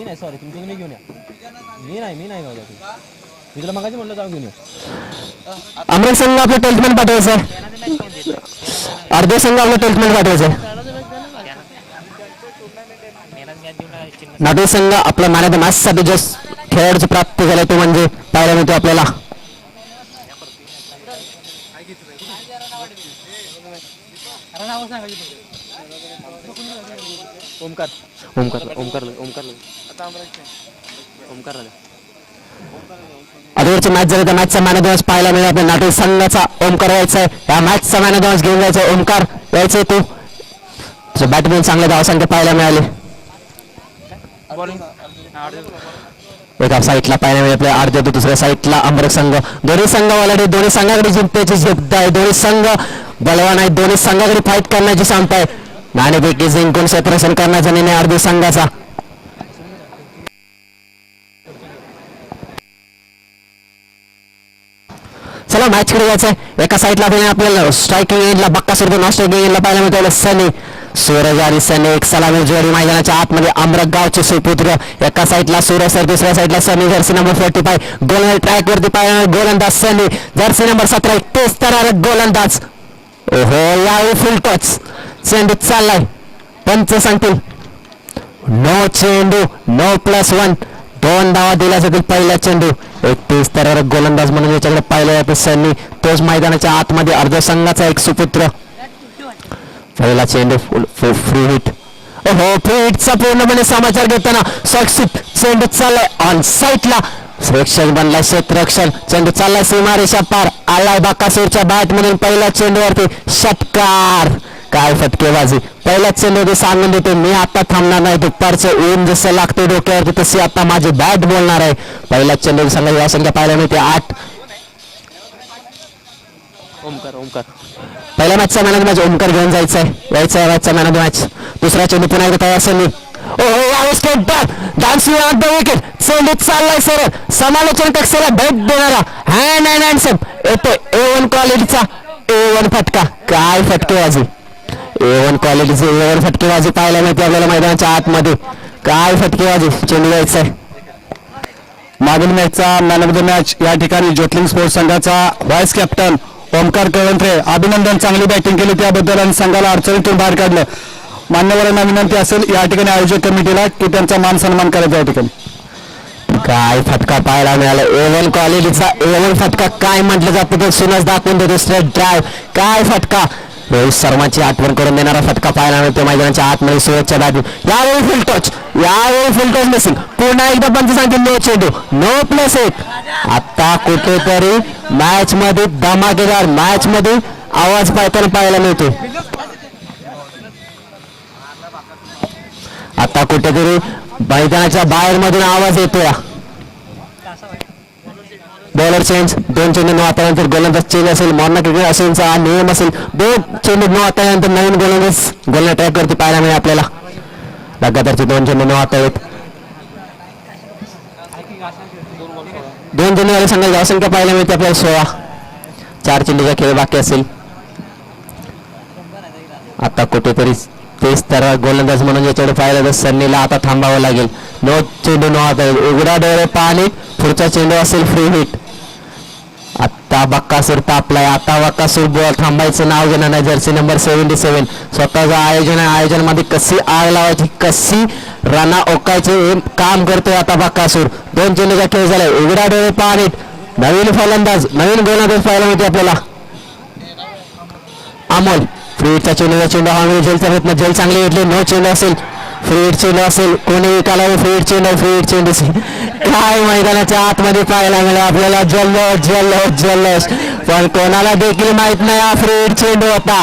मी नाही सॉरी तुमच्या तुम्ही घेऊन या. मी नाही मी नाही गावल्या तू मी तुला मगाशी म्हणलं जाऊन घेऊन ये. अमृत संघ आपलं ट्वेल्थमेंट पाठवायचं आहे अर्धे संघ आपलं ट्वेल्थमेंट पाठवायचं नाटो संघ आपला मॅन ऑफ द मॅच साठी जो खेळाडूची प्राप्त झालाय तो म्हणजे पाहायला मिळतो आपल्याला. ओमकार. ओमकार ओमकार ओमकार. अगोदरची मॅच झाली त्या मॅचचा मॅन पाहायला मिळेल. आपल्या नाटक संघाचा ओमकार यायचा आहे या मॅचचा मॅन घेऊन जायचा ओमकार यायचंय तो. बॅटमॅन चांगल्या धावसंख्या पाहायला मिळाले. एका साईडला पाहायला मिळेल. आपल्या आठ देतो दुसऱ्या साईडला अमरक संघ. दोन्ही संघ वालाडे दोन्ही संघाकडे जिंकण्याची जिद्द आहे. दोन्ही संघ बलवान आहेत. दोन्ही संघाकडे फाईट करण्याची क्षमता आहे. नाणेपैकी जिंकून क्षेत्रक्षण करण्याचा निर्णय अर्धी संघाचा. चला मॅच कडे जायचंय एका साईडला आपण आपल्याला स्ट्रायकिंग एंडला बक्का सुरू नॉन स्ट्रायकिंग एंडला पाहायला मिळतो सनी सूरज आणि सनी एक सलामी जोडी मैदानाच्या आतमध्ये अमरक गावचे सुपुत्र. एका साईडला सूरज सर दुसऱ्या साईडला Sunny jersey number forty five गोल ट्रॅक वरती पाहिला गोलंदाज सनी. जर्सी नंबर सतरा तेच तर गोलंदाज. ओहो या फुल टच चेंडू चाललाय. पंच सांगतील. नो चेंडू नो प्लस वन दोन धावा दिला जातील पहिला चेंडू. एकतीस तर गोलंदाज म्हणून याच्याकडे पाहिलं जातं सनी. तोच मैदानाच्या आतमध्ये अर्ध संघाचा एक सुपुत्र. पहिला चेंडू फ्री हिट हो फ्री हिटचा पूर्णपणे समाचार घेताना सुरक्षित चेंडू चाललाय. ऑन साईटला सुरक्षण बनलाय क्षेत्ररक्षण चेंडू चाललाय सीमारेषा पार. आलाय बाकासूरच्या बॅट म्हणून पहिल्या चेंडूवरती. षटकार. काय फटकेबाजी? पहिल्याच चेंडूवरती सांगून देतो मी आता थांबणार नाही. दुपारचं ऊन जसं लागतं डोक्यावरती तशी आता माझी बॅट बोलणार आहे. पहिल्याच चेंडू सांगा या संख्या पाहायला मिळते आठ. ओमकार ओमकार. पहिल्या मॅचचा मॅन मॅच ओमकार घेऊन जायचं आहे यायचं आहे मॅचचा मॅन मॅच. दुसरा चेंडू पुन्हा एकदा तयार विकेट. चेंडू चाललाय सरळ. समालोचन कक्षाला भेट देणारा हँड अँड हँडसम येतो ए वन क्वालिटीचा ए वन फटका. काय फटकेबाजी. ए वन क्वालिटीचे ए वन फटकेबाजी पाहायला मिळते आपल्याला मैदानाच्या आतमध्ये. काय फटकेबाजी? चेंडू यायचं आहे मागील मॅचचा मॅन ऑफ द मॅच या ठिकाणी ज्योतलिंग स्पोर्ट्स संघाचा व्हाईस कॅप्टन ओमकार कळंत्रे अभिनंदन. चांगली बॅटिंग केली त्याबद्दल आणि संघाला अडचणीतून बाहेर काढलं. मान्यवरांना विनंती असेल या ठिकाणी आयोजक कमिटीला की त्यांचा मान सन्मान करायचा या ठिकाणी. काय फटका पाहायला मिळाला. एवन क्वालिटीचा एवन फटका काय म्हटलं जातं ते सुनच दाखवून देतो. स्ट्रेट ड्राईव्ह काय फटका? रोहित शर्माची आठवण करून देणारा फटका पाहायला मिळतो मैदानाच्या आतमध्ये सुरतच्या बाजू यावेळी फुल टच यावेळी फुल टच नसेल पुन्हा एकदा पंच सांगते नो चेंडू नो प्लस एक. आता कुठेतरी मॅच मध्ये धमाकेदार मॅच मध्ये आवाज पाहताना पाहायला मिळतो. आता कुठेतरी मैदानाच्या बाहेर मधून आवाज येतोय. बॉलर चेंज दोन चेंडू न आतानंतर गोलंदाज चेंज असेल मॉर्ना क्रिकेट असेलचा हा नियम असेल दोन चेंडू न आतानंतर नवीन गोलंदाज गोलंदा ट्रॅक वरती पाहायला मिळेल आपल्याला. लगातारचे दोन चेंडू न आता आहेत दोन चेंडू झाले सांगायला धावसंख्या पाहायला मिळते आपल्याला सोळा. चार चेंडूचा खेळ बाकी असेल. आता कुठेतरी तेच तर गोलंदाज म्हणून याच्याकडे पाहिलं तर सन्नीला आता थांबावं लागेल. नो चेंडू नो आता उघडा डोळे पाणी पुढचा चेंडू असेल फ्री हिट त्या बक्कासूर तापलाय आता बक्कासूर बॉल थांबायचं नाव घेणार नाही जर्सी नंबर सेव्हन्टी सेव्हन. स्वतःचं आयोजन आहे आयोजनामध्ये कशी आग लावायची कशी राणा ओकायचे हे काम करतोय आता बक्कासूर दोन चेंडूचा खेळ झालाय उघडा डोळे पाणी नवीन फलंदाज नवीन गोलंदाज पाहायला मिळते आपल्याला. अमोल फ्रीडचा चेंडूचा चेंडू हा म्हणजे जेलचा प्रयत्न जेल चांगली घेतली नो चेंडू असेल. फ्रीड चेंडू असेल कोणी विकायला फ्रीड चेंडू फ्रीड चेंडू काय मैदानाच्या आतमध्ये पाहायला मिळेल? आपल्याला जल्लोष जल्लोष जल्लोष. पण कोणाला देखील माहीत नाही हा चेंडू होता.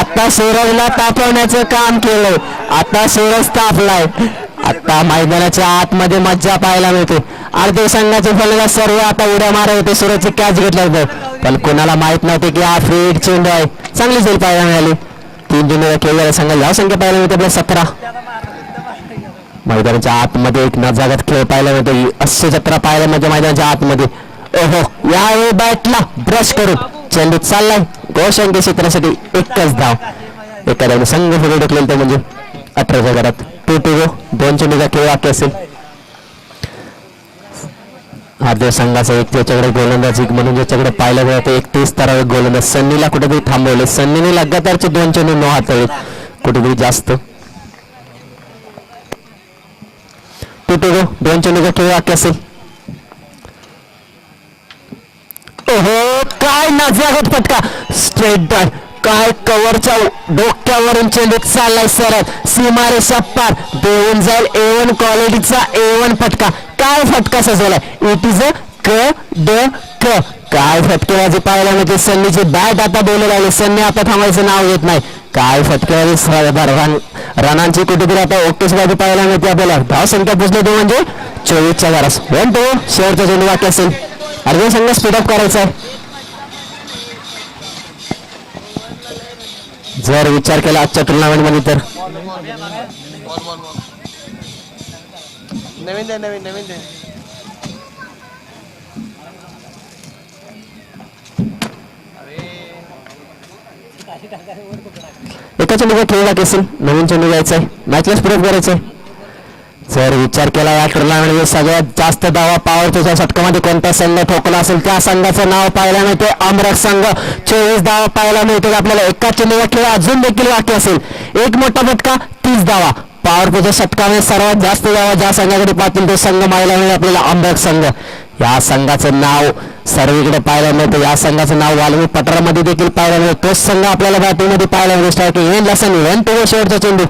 आता सूरजला तापवण्याचं काम केलंय. आता सूरज तापलाय. आता मैदानाच्या आतमध्ये मज्जा पाहायला मिळते. अर्धे संघाचे फलंदाज सर्व आता उड्या मारत होते सूरजची कॅच घेतलं होतं. पण कोणाला माहीत नव्हते की हा फ्रीड चेंडू आहे. चांगली झेल पाहायला मिळाली. तीन चेंडू खेळलेल्या संघाला या संख्या पाहायला मिळते आपल्या सतरा. मैदानाच्या आतमध्ये एक नजागत खेळ पाहायला मिळतो अस्य जत्रा पाहायला म्हणजे मैदानाच्या आतमध्ये. ओहो यावेळी बॅटला ब्रश करून चेंडू चाललाय. गोशंकी क्षेत्रासाठी एकच धाव. एखाद्याने संघ पुढे ढकलेल ते म्हणजे अठराच्या घरात. टू टू गो दोन चेंडूचा खेळ वाक्य असेल. भारतीय संघाचा एक त्याच्याकडे गोलंदाजी म्हणून ज्याच्याकडे पाहिलं मिळतं एक तीस स्तरावर गोलंदाज सन्नीला कुठेतरी थांबवले. सन्नीने लगातारचे दोन चेंडू न हाताळले. कुठेतरी जास्त तुटो दोन चेंडूचा खेळ वाक्य असेल ओहो काय नाजरागत फटका स्ट्रेट डॉट काय कवरच्या डोक्यावरून चेंडू चाललाय सरळ सीमारेषा पार देऊन जाईल ए वन क्वालिटीचा ए वन फटका काय फटका सजवलाय इट इज अ क ड क काय फटकेबाजी पाहायला मिळते सन्नीची बॅट आता बोलू लागले सन्नी आता थांबायचं नाव घेत नाही काय फटकेबाजी स- रनांची कुठेतरी आता ओकेश बाजू पाहायला मिळते आपल्याला. धाव संख्या पुसले तो म्हणजे चोवीसच्या घरास. वन टू शेवटचा चेंडू वाक्य असेल अर्जुन संघ स्पीडअप करायचा आहे. जर विचार केला आजच्या टुर्नामेंटमध्ये तर. नवीन दे नवीन नवीन दे एका चेंडूचा ठेवला टाक असेल नवीन चेंडू घ्यायचा आहे मॅचला स्पीडअप करायचं आहे जर विचार केला या टुर्नामेंटमध्ये सगळ्यात जास्त दावा पॉवरच्या षटकामध्ये कोणता संघ ठोकला असेल त्या संघाचं नाव पाहायला मिळते अमरक संघ चोवीस धावा पाहायला मिळते आपल्याला एका चेंडूचा खेळ अजून देखील बाकी असेल. एक मोठा फटका तीस धावा. पॉवरच्या षटकामध्ये सर्वात जास्त धावा ज्या संघाकडे पाहतील तो संघ पाहायला मिळेल आपल्याला अमरक संघ. या संघाचं नाव सर्वीकडे पाहायला मिळतं. या संघाचं नाव वाल्मी पठारामध्ये देखील पाहायला मिळतं. तोच संघ आपल्याला बॅटिंगमध्ये पाहायला मिळतो. स्ट्रायकिंग एंड लसन वन टू शेवटचा चेंडू.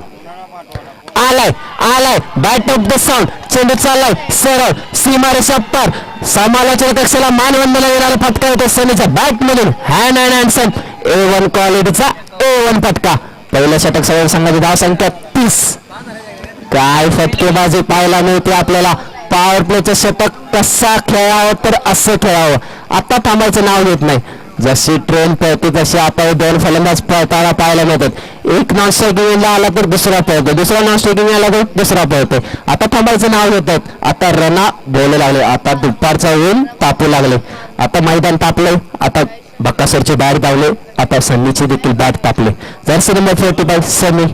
आलाय आलाय. बॅट ऑफ द साऊंड चेंडू चाललाय. सरळ. सीमारेषा पार समालोचन कक्षाला मानवंदना येणारा फटका येतो सनीचा बॅट मधून. Hand and handsome A one क्वालिटीचा ए वन फटका. पहिल्या षटक सगळ्या संघाची धाव संख्या तीस. काय फटकेबाजी पाहायला मिळते आपल्याला? पॉवर प्लेचं षटक कसा खेळावं तर असं खेळावं. आता थांबायचं नाव घेत नाही. जशी ट्रेन पळते तशी आता दोन फलंदाज पळताना पाहायला मिळतात. एक नॉन स्ट्रायकिंगला आला तर दुसरा पळतो. दुसरा नॉन स्ट्रायकिंग आला तर दुसरा पळतो. आता थांबायचं नाव घेत आता रना बोलू लागले. आता दुपारचा ऊन तापू लागले. आता मैदान तापले. आता बक्कासरची बॅट धावले. आता सन्नीची देखील बॅट तापले. जर नंबर फोर्टी बाय सनी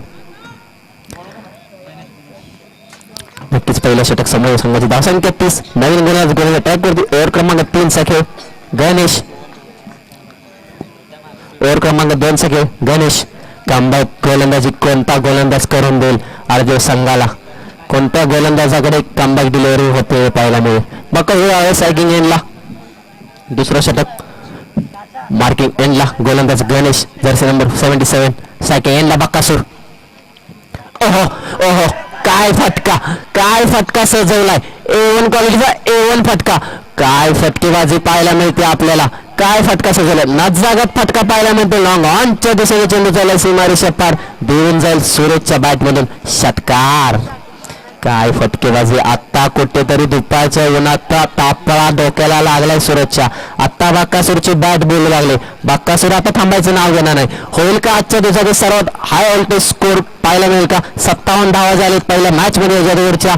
नक्कीच पहिला षटक समोर संघाची धावसंख्या तीस नवीन गुन्हा गोलंदाज अटॅक वरती ओव्हर क्रमांक तीन सखे गणेश. ओव्हर क्रमांक दोन सखे गणेश. कामबाग गोलंदाजी कोणता गोलंदाज करून देईल? अर्जो संघाला. कोणत्या गोलंदाजाकडे कामबाग डिलिव्हरी होते पाहिल्यामुळे पाहायला मिळेल? मग हे आहे सायकिंग एंडला. दुसरं षटक. मार्किंग एंडला. गोलंदाज Ganesh. Jersey number seventy seven सायकिंग एंडला बक्कासूर. ओहो ओहो. काय फटका? काय फटका सजवलाय? ए वन क्वालिटीचा ए वन फटका. काय फटकेबाजी पाहायला मिळते आपल्याला? काय फटका सजवलाय? जागत फटका पाहायला मिळतो. लॉंग ऑनच्या दिशेने चेंडू चालला सीमारी पार. देऊन जाईल सुरेशच्या बॅट मधून. षटकार! काय फटकेबाजी? आत्ता कुठेतरी दुपारच्या उन्हात तापळा डोक्याला लागलाय सुरतच्या. आत्ता बाक्कासूरची बॅट बोलू लागले. बाक्कासूर आता थांबायचं नाव घेणार नाही. होईल का आजच्या दिवसाचे सर्वात हाय ऑल्टेज स्कोर पाहायला मिळेल का? सत्तावन्न धावा झाले पहिल्या मॅच मध्ये याच्यावरच्या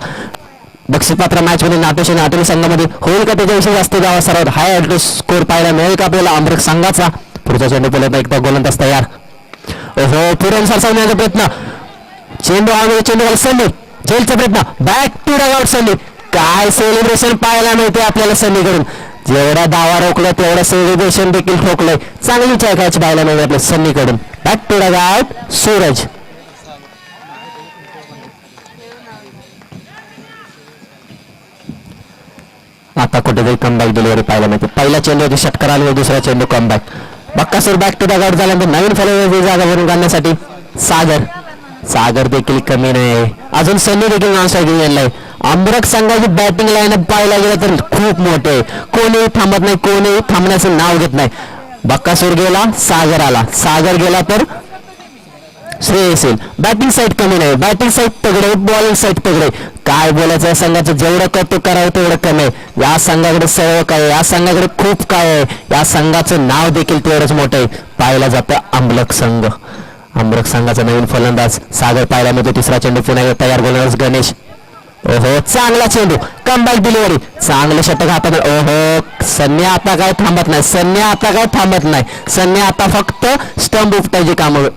बक्षीपात्र मॅच मध्ये नाटोशी नाटोली संघामध्ये. होईल का त्याच्याविषयी जास्त धावा सर्वात हाय ऑल्टेज स्कोर पाहायला मिळेल का आपल्याला? अमृत संघाचा. पुढचा चेंडू पहिल्यांदा एकदा गोलंदाज तयार. ओहो पुरण सरसावण्याचा प्रयत्न. चेंडू आम्ही चेंडू सनी जेलचा प्रयत्न. बॅक टू आउट सनी काय सेलिब्रेशन पाहायला मिळते आपल्याला सनीकडून जेवढा दावा रोखला तेवढं सेलिब्रेशन देखील ठोकलंय. चांगली खेळायची पाहायला मिळते आपल्या सनीकडून बॅक टू आउट सूरज. आता कुठेतरी कमबॅक डिलिव्हरी पाहायला मिळते. पहिला चेंडू होती षटकार आले दुसरा चेंडू comeback Bakkasur back to the झाल्यानंतर नवीन फलंदाजी जागा भरून काढण्यासाठी सागर सागर देखील कमी नाही आहे अजून सनी देखील नॉन स्ट्रायकिंग आहे अंबरक संघाची बॅटिंग लाईन पाहायला गेलं तर खूप मोठे. आहे कोणीही थांबत नाही कोणीही थांबण्याचं नाव घेत नाही. बक्कासूर गेला सागर आला. सागर गेला तर श्रेयस येईल. बॅटिंग साईड कमी नाही. बॅटिंग साईड तगडे बॉलिंग साईड तगडे काय बोलायचं या संघाचं? जेवढं कौतुक करावं तेवढं कमी आहे. या संघाकडे सर्व काय आहे? या संघाकडे खूप काय आहे? या संघाचं नाव देखील तेवढंच मोठं आहे. पाहिलं जातं अंबलक संघ. अंबलक संघाचा नवीन फलंदाज. सागर पाहायला मिळतो तिसरा चेंडू पुन्हा तयार गोलंदाज गणेश. ओहो चांगला चेंडू. कमबॅक डिलिव्हरी चांगलं षटक हातात ओहो सन्या आता काय थांबत नाही. सन्या आता काय थांबत नाही. सन्या आता फक्त स्टंप उपटायची कामं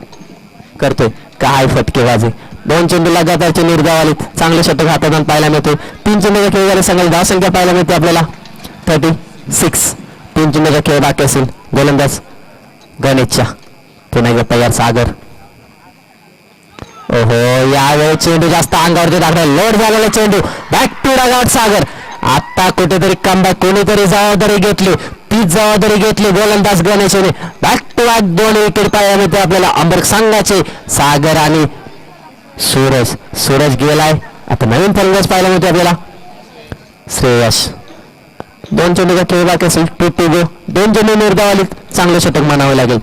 करतोय. काय फटकेबाजी दोन चेंडू लगातारचे निर्धाव आले चांगले षटक हातात पाहायला मिळतो तीन चेंडूचा खेळ झाले संघाची धावसंख्या पाहायला मिळते आपल्याला. थर्टी सिक्स तीन चेंडूचा खेळ बाकी असेल. गोलंदाज गणेशच्या. पुन्हा एकदा तयार सागर. ओहो यावेळी चेंडू जास्त अंगावरती टाकला लोड झालेला चेंडू. बॅक टू डगआउट सागर आता कुठेतरी कमबॅक कोणीतरी जबाबदारी घेतली. तीच जबाबदारी घेतली गोलंदाज गणेशने. बॅक टू बॅक दोन विकेट पाहिजे मिळते आपल्याला अंबर संघाचे सागर आणि सूरज. सूरज गेलाय. आता नवीन फलंदाज पाहायला मिळते आपल्याला श्रेयस. दोन चेंडूचा खेळ बाकी असेल टू टू गो दोन चेंडू निर्धाव चांगलं षटक म्हणावं लागेल.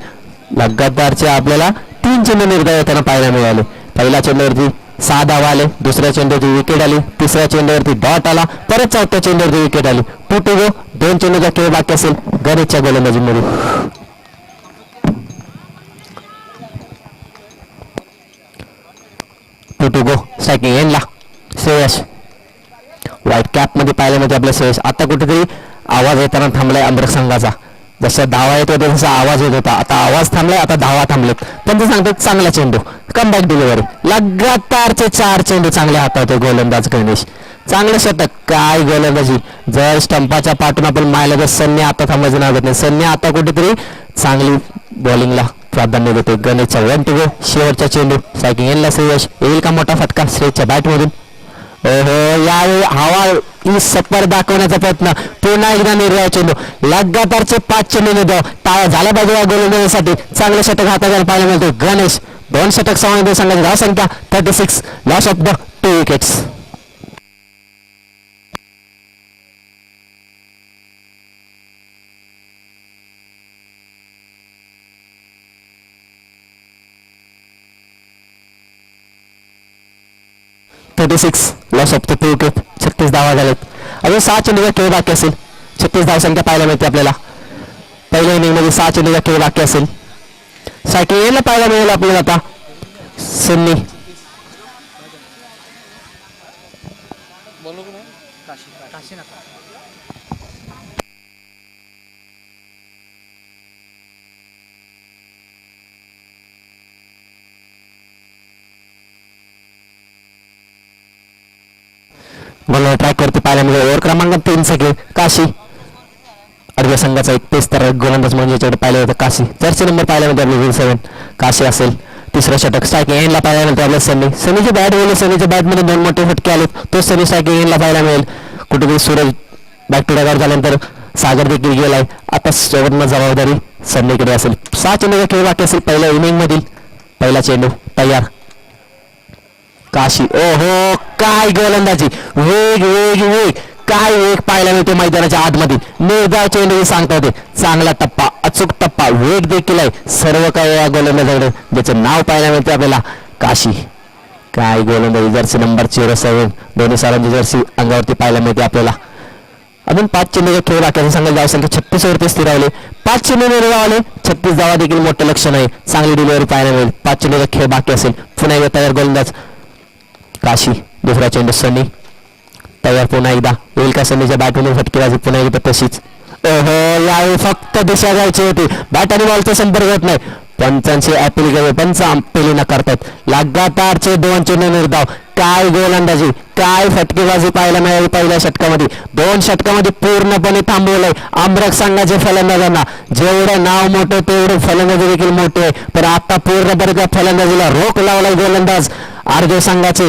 लगातारचे आपल्याला तीन चेंडू निर्धाव येताना पाहायला मिळाले. पहिल्या चेंडूवरती सहा धावा आले दुसऱ्या चेंडूवरती विकेट आली तिसऱ्या चेंडूवरती डॉट आला परत चौथ्या चेंडूवरती विकेट आली. टू टू गो दोन चेंडूचा खेळ बाकी असेल गणेशच्या गोलंदाजीमध्ये. टू टू गो स्ट्रायकिंग एनला श्रेयस. व्हाईट कॅपमध्ये पाहायला मिळते श्रेयश श्रेयस. आता कुठेतरी आवाज येताना थांबलाय अमृत संघाचा. जसा धावा येत होता तसा आवाज येत होता आता आवाज थांबलाय आता धावा थांबलेत. पण ते सांगतात चांगला चेंडू. कमबॅक डिलिव्हरी लगातारचे चार चेंडू चांगले हातावते गोलंदाज गणेश. चांगलं शतक. काय गोलंदाजी. जर स्टंपाच्या पाठून आपण मायला तर सन्य आता थांबायचं नाव घेत नाही. सन्य आता कुठेतरी चांगली बॉलिंगला प्राधान्य देते गणेशचा वन टू गो शेवटचा चेंडू. सायकिंग येईल श्रेयश. येईल का मोठा फटका? श्रेयसच्या बॅटमधून यावेळी हवा ही दाखवण्याचा प्रयत्न. पुन्हा एकदा निर्वाह चेंडू. लगातारचे पाच चेंडू निर्धाव टाळा झाला पाहिजे या गोलंदाजीसाठी चांगले षटक हाताला पाहायला मिळतो गणेश दोन षटक समावेश संघाची धाव संख्या thirty six loss of the two wickets thirty six loss Sopte two wicket छत्तीस धावा झालेत अजून सहा चेंडूचा खेळ बाकी असेल. छत्तीस धाव संख्या पाहायला मिळते आपल्याला. पहिल्या इनिंगमध्ये सहा चेंडूचा खेळ बाकी असेल. सायकल यायला पाहायला मिळेल आपल्याला आता. सिन्नी. मला ट्रॅक करते पाहायला मिळेल ओव्हर क्रमांक तीन सगळे. काशी. अर्ध्या संघाचा एक तेच तर गोलंदाज म्हणजे पाहिलं होतं काशी. जर्सी नंबर पाहिल्यानंतर मिळते आपले सेवन काशी असेल. तिसरं षटक स्ट्रायक एनला पाहायला मिळते आपल्या सनी सनीचे बॅट बोलले सनीच्या बॅटमध्ये दोन मोठे फटके आले तो सनी स्ट्रायकिंग एनला पाहायला मिळेल. कुठेतरी सूरज बॅक टू बॅक झाल्यानंतर सागर देखील गेलाय. आता सोबत जबाबदारी सनीकडे असेल. सहा चेंडूचा खेळ बाकी असेल. पहिल्या इनिंग मधील. पहिला चेंडू तयार. काशी. ओहो काय गोलंदाजी. वेग वेग वेग. काय वेग पाहायला मिळतो मैदानाच्या आतमध्ये. निर्धाव चेंडू सांगता होते चांगला टप्पा अचूक टप्पा. वेग देखील आहे. सर्व काय या गोलंदाजाकडे ज्याचं नाव पाहायला मिळते आपल्याला. काशी. काय गोलंदाजी. जर्सी नंबर झिरो सेवन दोन्ही सरांची जर्सी अंगावरती पाहायला मिळते आपल्याला. अजून पाच चेंडूचा खेळ राखायचं सांगायला जाऊ संख्या छत्तीस वरती स्थिरावले पाच चेंडू निर्धावले छत्तीस धावा देखील मोठं लक्षण आहे. चांगली डिलिव्हरी पाहायला मिळेल. पाच चेंडूचा खेळ बाकी असेल. पुन्हा एकदा तयार गोलंदाज. काशी दुसरा चेंडू सनी तयार पुन्हा एकदा येईल का सनीच्या बॅटमधून फटकेबाजी पुन्हा एकदा तशीच. ओहो यावेळी फक्त दिशा घ्यायची होती. बॅट आणि बॉलचा संपर्क होत नाही. पंचांची अपील केले पंच अपील करतात. लगातारचे दोन चेंडू निर्धाव काय गोलंदाजी काय फटकेबाजी पाहायला मिळाली पहिल्या षटकामध्ये. दोन षटकामध्ये पूर्णपणे थांबवलंय. आंबरक संघाचे फलंदाजांना. जेवढं नाव मोठं तेवढं फलंदाजी देखील मोठे आहे. पण आता पूर्णपणे त्या फलंदाजीला रोख लावलाय गोलंदाज. आर्जे संघाचे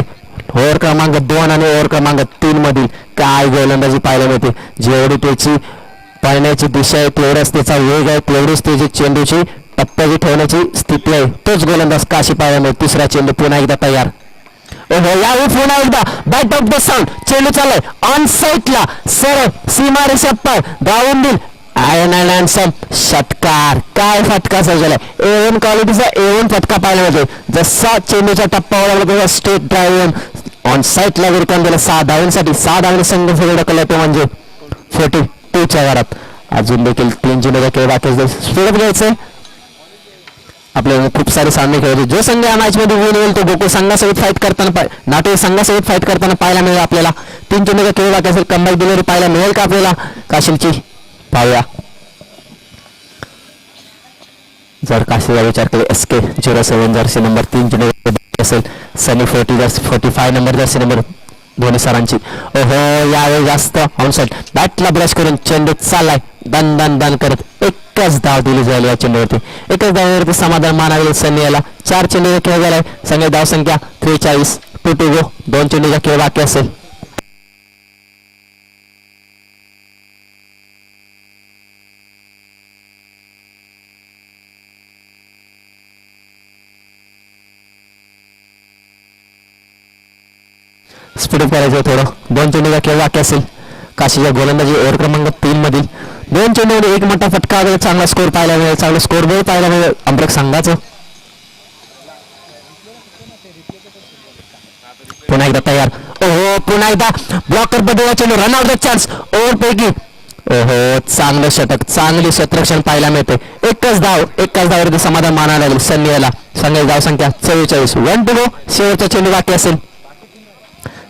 ओव्हर क्रमांक दोन आणि ओव्हर क्रमांक तीन मधील काय गोलंदाजी पाहायला मिळते? जेवढी त्याची पळण्याची दिशा आहे तेवढाच त्याचा वेग आहे तेवढीच त्याची चेंडूची टप्प्याची ठेवण्याची स्थिती आहे. तोच गोलंदाज काशी पाहायला मिळेल तिसरा चेंडू पुन्हा एकदा तयार. ओहो यावेळी पुन्हा एकदा. बॅट ऑफ द साऊंड चेंडू चाललाय. ऑन साईटला सरळ. सीमा रेषप्पर धावून दिल षटकार काय फटका ए वन क्वालिटीचा ए वन फटका पाहायला मिळतो जसा चेंडूचा टप्पा ओळखला तसा स्टेट ड्रायव्हर ऑन साईटला विरकाम दिला सहा धावांसाठी. सहा धावने संघ सगळं तो म्हणजे फोर्टी टूच्या घरात. अजून देखील तीन चेंडूचा खेळ बाकी स्पीडअप घ्यायचंय. आपल्याला खूप सारे सामने खेळले जो संघ या मॅच मध्ये विन होईल तो गोकुळ संघासोबत फाईट करताना पाय- नाटो संघासोबत फाईट करताना पाहायला मिळेल आपल्याला. तीन चेंडूचा खेळ बाकी असेल कंबाईक दिलेली पाहायला मिळेल का आपल्याला? काशीलची पाहूया जर काशीचा विचार केला S K zero seven jersey number तीन जुने असेल Sunny forty jersey forty five number jersey number Dhoni सरांची. ओहो यावेळी जास्त ऑनसाईड बॅटला ब्रश करून चेंडू चाललाय दन दन दन करत एकच धाव दिली जाईल या चेंडूवरती. एकच धावावरती समाधान मानावे सनी याला. चार चेंडूचा खेळ झालाय संघ धाव संख्या त्रेचाळीस. टू टू गो दोन चेंडूचा खेळ बाकी असेल. स्पीडअप करायचं थोडं दोन चेंडूचा खेळ बाकी असेल काशीच्या गोलंदाजी ओव्हर क्रमांक तीन मधील. दोन चेंडूमध्ये एक मोठा फटका चांगला स्कोर पाहायला मिळेल. चांगला स्कोर बोर्ड पाहायला मिळेल. अमृत संघाचं पुन्हा एकदा तयार. ओहो पुन्हा एकदा. ब्लॉकर बदलला चेंडू. रन आउट चान्स ओव्हर पैकी ओहो चांगलं षटक चांगली शत्रक्षण पाहायला मिळते. एकच धाव. एकच धाववरती समाधान मानायला लागेल. सन्नी संघाची धाव संख्या चव्वेचाळीस. वन टू गो शेवटचा चेंडू बाकी असेल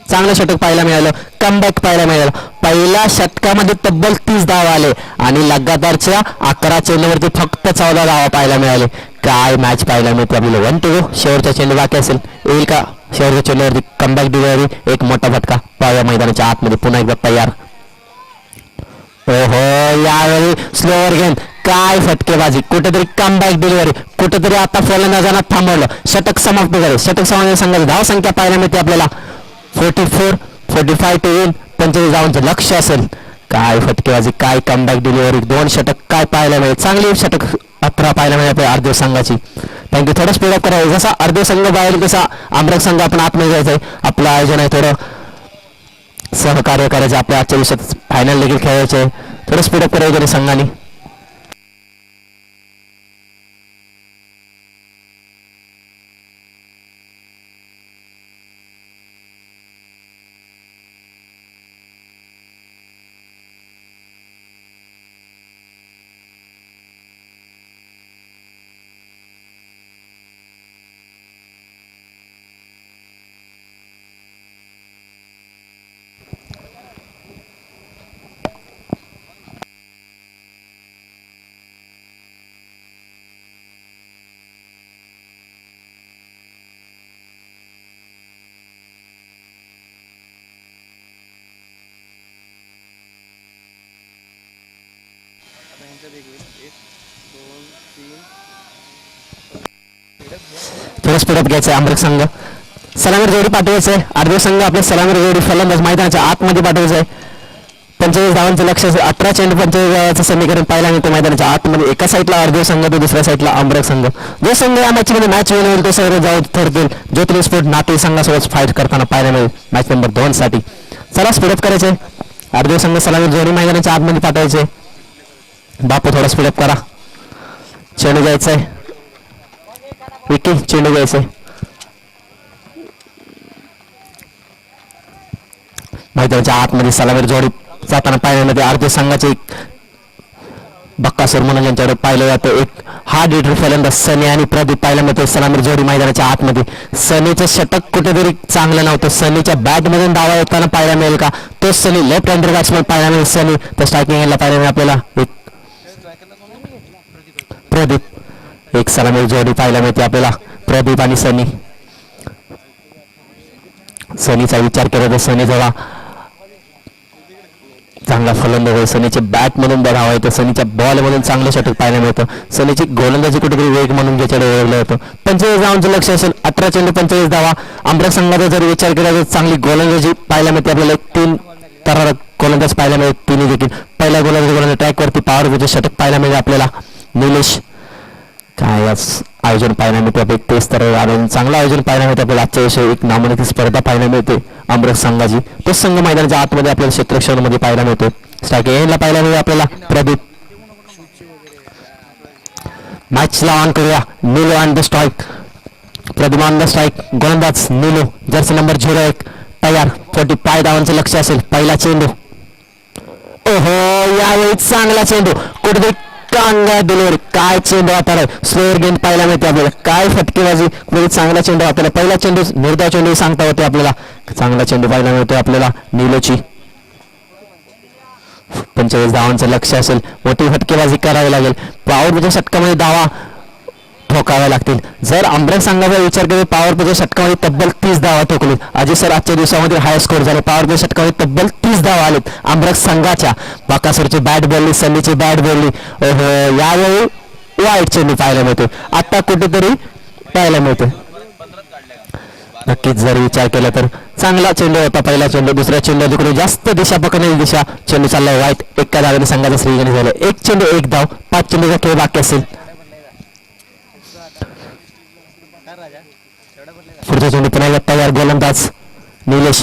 चांगलं षटक पाहायला मिळालं. कमबॅक पाहायला मिळालं. पहिल्या षटकामध्ये तब्बल तीस धाव आले. आणि लगातारच्या अकरा चेंडूवरती फक्त चौदा धावा पाहायला मिळाले. काय मॅच पाहायला मिळते आपल्याला? वन टू शेवटचा चेंडू बाकी असेल. येईल का? शेवटच्या चेंडूवरती कमबॅक डिलिव्हरी एक मोठा फटका. पाहिजे मैदानाच्या आतमध्ये पुन्हा एकदा तयार. ओहो यावेळी स्लोअर गेम काय फटकेबाजी. कुठेतरी कमबॅक डिलिव्हरी कुठेतरी आता फलंदाजांना थांबवलं. षटक समाप्त झाले. षटक समाप्त संघाची धाव संख्या पाहायला मिळते आपल्याला. Forty four forty five to win पंचवीस धावांचं लक्ष असेल. काय फटकेबाजी काय कमबॅक डिलिव्हरी दोन षटक काय पाहायला मिळेल? चांगली षटक अठरा पाहायला मिळेल आपल्या अर्धव संघाची. थँक्यू थोडं स्पीडअप करायचं जसा अर्धव संघ बाहेर तसा आमरक संघ आपण आतमध्ये जायचं आहे आपलं आयोजन आहे थोडं सहकार्य करायचं. आपल्या आजच्या दिवसात फायनल देखील खेळायचं. आहे. थोडं स्पीडअप करायचं तरी स्पीड थोडं स्पीडअप घ्यायचं आहे संघ. सलामीर जोडी पाठवायचं. आहे संघ आपल्या सलामीर जोडी फलंदाज मैदानाच्या आतमध्ये पाठवायचं आहे पंचेचाळीस धावांचं लक्ष अठरा चेंडू पंचेचाळीस समीकरण पाहायला मिळतं मैदानाच्या आतमध्ये. एका साईडला अर्धे संघ तर दुसऱ्या साईडला अमृत संघ. जो संघ या मॅचमध्ये मॅच वेळ होईल तो सर्व जाऊ ठरतील. ज्योतिर्लिंग स्पोर्ट नाते संघासोबत फाईट करताना पाहायला मिळेल. मॅच नंबर दोन साठी चला स्पीडअप करायचे. अर्धे संघ सलामीर जोडी मैदानाच्या आतमध्ये पाठवायचे. बापू थोडा स्पीडअप करा. चेंडू घ्यायचा आहे विकी चेंडू घ्यायचे मैदानाच्या आतमध्ये सलामीर जोडी जाताना पाहिल्यामध्ये अर्धे संघाचे एक बक्कासूर म्हणून यांच्याकडे पाहिलं जातं. एक हार्ड हिटर फलंदाज सनी आणि प्रदीप पाहिल्यामध्ये सलामीर जोडी मैदानाच्या आतमध्ये. सनीचं षटक कुठेतरी चांगलं नव्हतं. सनीच्या बॅटमधून डावा येताना पाहायला मिळेल का? तो सनी लेफ्ट हँडर बॅट्समॅन पाहायला मिळेल. सनी तर स्ट्रायकिंग यायला पाहायला मिळेल आपल्याला. एक प्रदीप. एक सलामीर जोडी पाहायला मिळते आपल्याला. प्रदीप आणि सनी. सनीचा विचार केला तर सनी जेव्हा चांगला फलंदाज आहे सनीचे बॅट म्हणून बघावा येतं सनीच्या बॉल म्हणून चांगलं षटक पाहायला मिळतं. सनीची गोलंदाजी कुठेतरी वेग म्हणून ज्याच्याकडे ओळखलं होतं. पंचेचाळीस धावांचं लक्ष असेल. अठरा चेंडू पंचेचाळीस धावा. आमच्या संघाचा जर विचार केला तर चांगली गोलंदाजी पाहायला मिळते. आपल्याला एक तीन करणारा गोलंदाज पाहायला मिळेल तिन्ही देखील पहिल्या गोलंदाज गोलंदाज ट्रॅकवरती पॉवर षटक पाहायला मिळेल आपल्याला निलेश काय आयोजन पाहायला मिळते आपले तेच तर आणि चांगलं आयोजन पाहायला मिळते आपल्याला आजच्या विषयी एक नामांकित स्पर्धा पाहायला मिळते. अमृत संघाची. तो संघ मैदानाच्या आतमध्ये आपल्याला क्षेत्रक्षणामध्ये पाहायला मिळतो स्ट्राईक एनला पाहायला मिळेल आपल्याला प्रदीप. मॅचला ऑन करूया. Nilo on the strike Pradeep on the strike गोलंदाज निलो जर्सी नंबर झिरो एक. तयार. फोर्टी पाय धावांचं लक्ष असेल पहिला चेंडू. ओहो यावेळी चांगला चेंडू. कुठेतरी कांगा डिलिव्हरी काय चेंडू आता स्लोअर गेंद पाहायला मिळते आपल्याला. काय फटकेबाजी. कुठे चांगला चेंडू आपल्याला पहिला चेंडू निर्धाव चेंडू सांगता होते आपल्याला. चांगला चेंडू पाहायला मिळतो आपल्याला. निलोची. पंचेचाळीस धावांचं लक्ष असेल. मोठी फटकेबाजी करावी लागेल. पावरच्या म्हणजे षटकामध्ये धावा. ठोकाव्या लागतील. जर आंबरक संघाचा विचार केला पॉवर प्ले षटकामध्ये तब्बल तीस धावा ठोकली. अजय सर आजच्या दिवसामध्ये हाय स्कोर झाले. पॉवर प्ले षटकामध्ये तब्बल तीस धावा आलेत. आंबरक संघाच्या बाकासूरची बॅट बोलली सनीची बॅट बोलली यावेळी वाईट चेंडू पाहायला मिळते. आता कुठेतरी पाहायला मिळते. नक्कीच जर विचार केला तर चांगला चेंडू होता पहिला चेंडू दुसऱ्या चेंडू तिकडे जास्त दिशा पकडण्याची दिशा चेंडू चालला वाईट एका धावेने संघाचा श्रीगणी झालं. एक चेंडू एक धाव. पाच चेंडूचा खेळ बाकी असेल. पुढच्या चेंडू पुन्हा तयार गोलंदाज निलेश.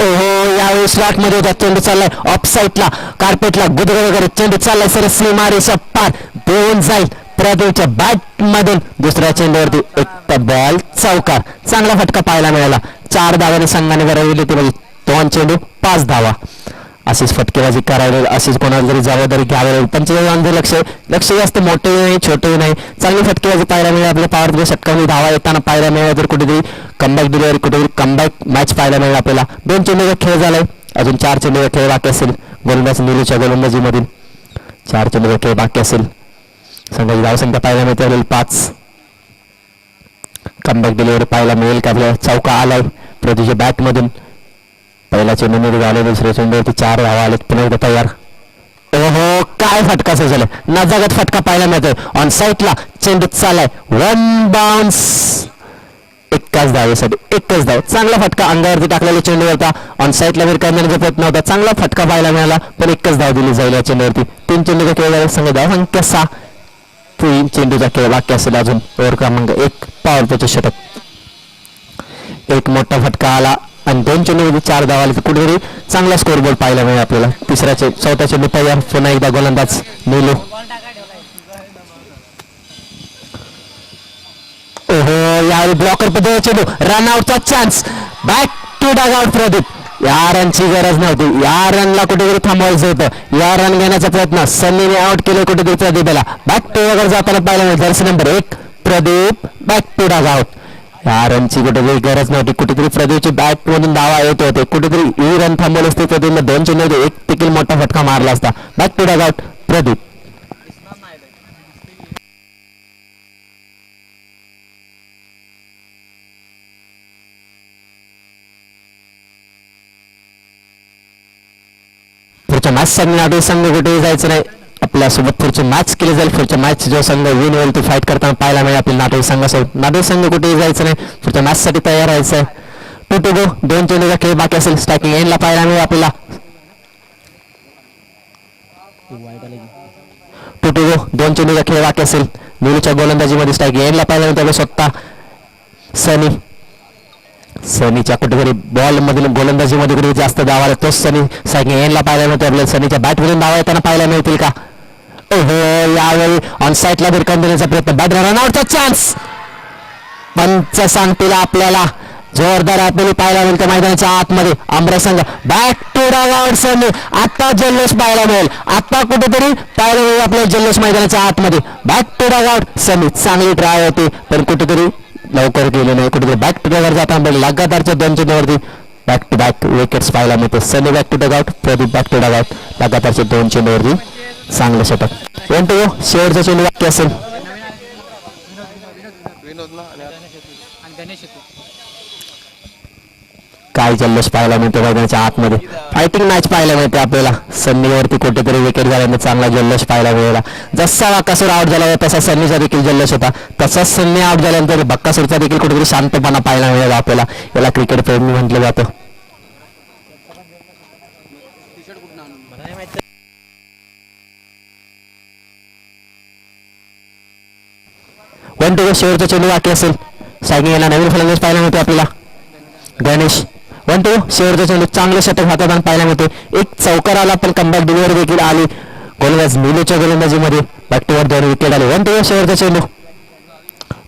ओहो यावेळी स्लॉटमध्ये होता चेंडू चाललाय. ऑफ साईडला कार्पेटला गुदग वगैरे चेंडू चाललाय. सर सीमारेषा पार दोन जाईल. प्रदूच्या बॅट मधून दुसऱ्या चेंडूवरती एक बॉल चौकार. चांगला फटका पाहायला मिळाला. चार धावाने संघाने बरवली ती म्हणजे दोन चेंडू पाच धावा. अशीच फटकेबाजी करायला अशीच कोणाला तरी जबाबदारी घ्यावी. लागेल पंचवीस लक्ष लक्ष जास्त मोठेही नाही छोटेही नाही. चांगली फटकेबाजी पाहायला मिळेल. आपल्या पावर प्ले षटकामध्ये धावा येताना पाहायला मिळेल. तर कुठेतरी कमबॅक डिलिव्हरी कुठेतरी कमबॅक मॅच पाहायला मिळेल आपल्याला. दोन चेंडूचा खेळ झालाय. अजून चार चेंडूचा खेळ बाकी असेल. गोलंदाज निलूच्या गोलंदाजीमधील चार चेंडूचा खेळ बाकी असेल. संघाची धावसंख्या पाहायला मिळते. आपल्याला पाच. कमबॅक डिलिव्हरी पाहायला मिळेल. का आपल्याला चौका आलाय. पृथ्वीच्या बॅटमधून पहिला चेंडू मध्ये झाले दुसऱ्या चेंडूवरती चार धावा आलेत पुन्हा एकदा तयार. ओहो काय फटका असं झालं नजागत फटका पाहायला मिळतोय ऑन साईडला चेंडू चालाय वन बाउन्स एकाच धावेसाठी एकच धाव. चांगला फटका अंगावरती टाकलेला चेंडू होता ऑन साईडला वीर करण्याचा प्रयत्न होता चांगला फटका पाहायला मिळाला पण एकच धाव दिली जाईल या चेंडूवरती. तीन चेंडूचा खेळ झाला संघ धाव संख्या सहा तीन चेंडूचा खेळ बाकी असेल अजून. ओव्हर क्रमांक एक पावर प्लेचे षटक एक मोठा फटका आला. आणि दोन चेंडूमध्ये म्हणजे चार धाव आले तर कुठेतरी चांगला स्कोर बोर्ड पाहायला मिळेल आपल्याला. तिसऱ्या चे चौथा चेंडू तयार पुन्हा एकदा गोलंदाज नेलो ओहो यावेळी ब्लॉकर पद्धतीचा चेंडू run आउटचा chance back to dugout Pradeep या रनची गरज नव्हती. या रनला कुठेतरी थांबवायचं होतं. या रन घेण्याचा प्रयत्न. सन्नीने आउट केले कुठेतरी प्रदीपला. बॅक टू वगैरे जाताना पाहायला मिळेल. जर्सी नंबर एक Pradeep back to dugout या रनची कुठेतरी गरज नव्हती. कुठेतरी प्रदीपची बॅट मधून दावा येत होते. कुठेतरी ही रन थांबवले असते. प्रदीपनं दोन चेंडू होते. एक देखील मोठा फटका मारला असता. Back to dugout Pradeep. पुढच्या मॅच साठी संघ कुठेही जायचं नाही. आपल्यासोबत पुढची मॅच केली जाईल. पुढच्या मॅच जो संघ विन होईल तो फाईट करताना पाहायला मिळेल. आपल्या नाटक संघासोबत. नाटक संघ कुठेही जायचं नाही. पुढच्या मॅच साठी तयार राहायचं टू टू गो दोन चेंडूचा खेळ बाकी असेल. स्टॅकिंग एंडला पाहायला मिळेल आपल्याला. टू टू गो दोन चेंडूचा खेळ बाकी असेल. मुलीच्या गोलंदाजीमध्ये स्ट्रायकिंग एंडला पाहायला मिळतो स्वतः सनी. सनीच्या कुठेतरी बॉल मधील गोलंदाजीमध्ये कुठे जास्त धावायला तोच सनी स्ट्राईकिंग एंडला पाहायला मिळतो आपल्याला सनीच्या बॅटमधून धावा येताना पाहायला मिळतील का? यावेळी ऑन साईटला भिरकावून देण्याचा प्रयत्न. बॅट रनआउटचा चान्स पंच सांगतील आपल्याला. जोरदार आपल्याला पाहायला मिळेल त्या मैदानाच्या आतमध्ये. आमरा संघ. बॅक टू डागावर आता जल्लोष पाहायला मिळेल. आता कुठेतरी पाहायला मिळेल आपल्याला जल्लोष मैदानाच्या आतमध्ये. बॅक टू डागावर समी चांगली ट्राय होती पण कुठेतरी लवकर गेले नाही. कुठेतरी बॅक टू डागावर जाताना पण लगातारच्या दोन चेंडूवरती बॅक टू बॅक विकेट्स पाहायला मिळते. Sunny back to dugout Pradeep back to dugout लगातारचे दोन चेंडूवरती चांगलं षटक वन टू शेवटचा चेंडू बाकी असेल. काय जल्लोष पाहायला मिळतो मैदानाच्या आतमध्ये. फायटिंग मॅच पाहायला मिळते आपल्याला. सन्नीवरती कुठेतरी विकेट झाल्याने चांगला जल्लोष पाहायला मिळाला. जसा वाकासूर आउट झाला होता तसा सन्नीचा देखील जल्लोष होता. तसाच सन्नी आउट झाल्यानंतर बक्कासूरचा देखील कुठेतरी शांतपणा पाहायला मिळाला आपल्याला. याला क्रिकेट प्रेमी म्हटलं जातं मला नाही माहीत वन टू शेवटचा चेंडू बाकी असेल. सायकिंग याला नवीन फलंदाज पाहायला मिळते आपल्याला. गणेश वन टू शेवटचा चेंडू चांगलं षटक हातात आणि पाहायला मिळते एक चौकार आला पण कमबॅक डिलिव्हरी देखील आली. गोलंदाज मिलूच्या गोलंदाजीमध्ये बॅटीवर दोन विकेट आले. वन टू शेवटचा चेंडू.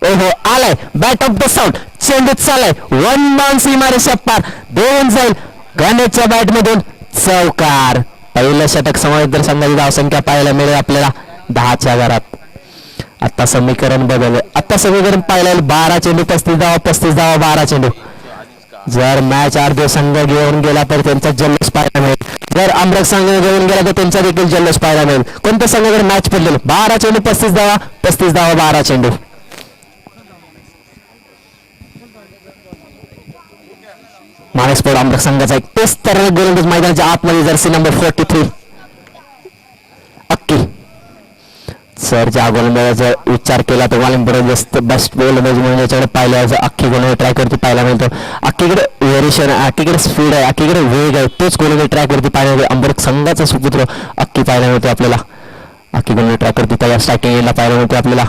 ओहो आलाय. बॅट ऑफ द साऊंड चेंडू चालाय वन बाउन्स इमारेच्या पार दोन जाईल. गणेशच्या बॅट मधून चौकार. पहिलं षटक समावेश संघाची धावसंख्या पाहायला मिळेल आपल्याला. दहाच्या घरात. आता समीकरण बदल आता समीकरण पाहिलं बारा चेंडू पस्तीस धावा पस्तीस धावा बारा चेंडू. जर मॅच अर्धे संघ घेऊन गेला तर त्यांचा जल्लोष पाहायला मिळेल. जर अमृत संघ घेऊन गेला तर त्यांचा देखील जल्लोष पाहायला मिळेल. कोणत्या संघाकडे मॅच पडलेल? बारा चेंडू पस्तीस धावा पस्तीस धावा बारा चेंडू. माणेस्पोर्ट अमृत संघाचा एक तेच तर गोलंदाज मैदानाच्या आतमध्ये jersey number forty three Akki. Sir ज्या गोलंदाजाचा उच्चार केला तो मला बरं जास्त बेस्ट गोलंदाज म्हणून याच्याकडे पाहिलं अख्खी गोलंदाज ट्रॅक वरती पाहायला मिळतो. अख्खीकडे व्हेरिएशन आहे अख्खीकडे स्पीड आहे अख्खीकडे वेग आहे. तोच गोलंदाज ट्रॅक वरती पाहायला मिळतो. अमृत संघाचा सुपुत्र अख्खी पाहायला मिळतो आपल्याला. अख्खी गोलंदाज ट्रॅक वरती त्याला स्टार्टिंग यायला पाहायला मिळतो आपल्याला.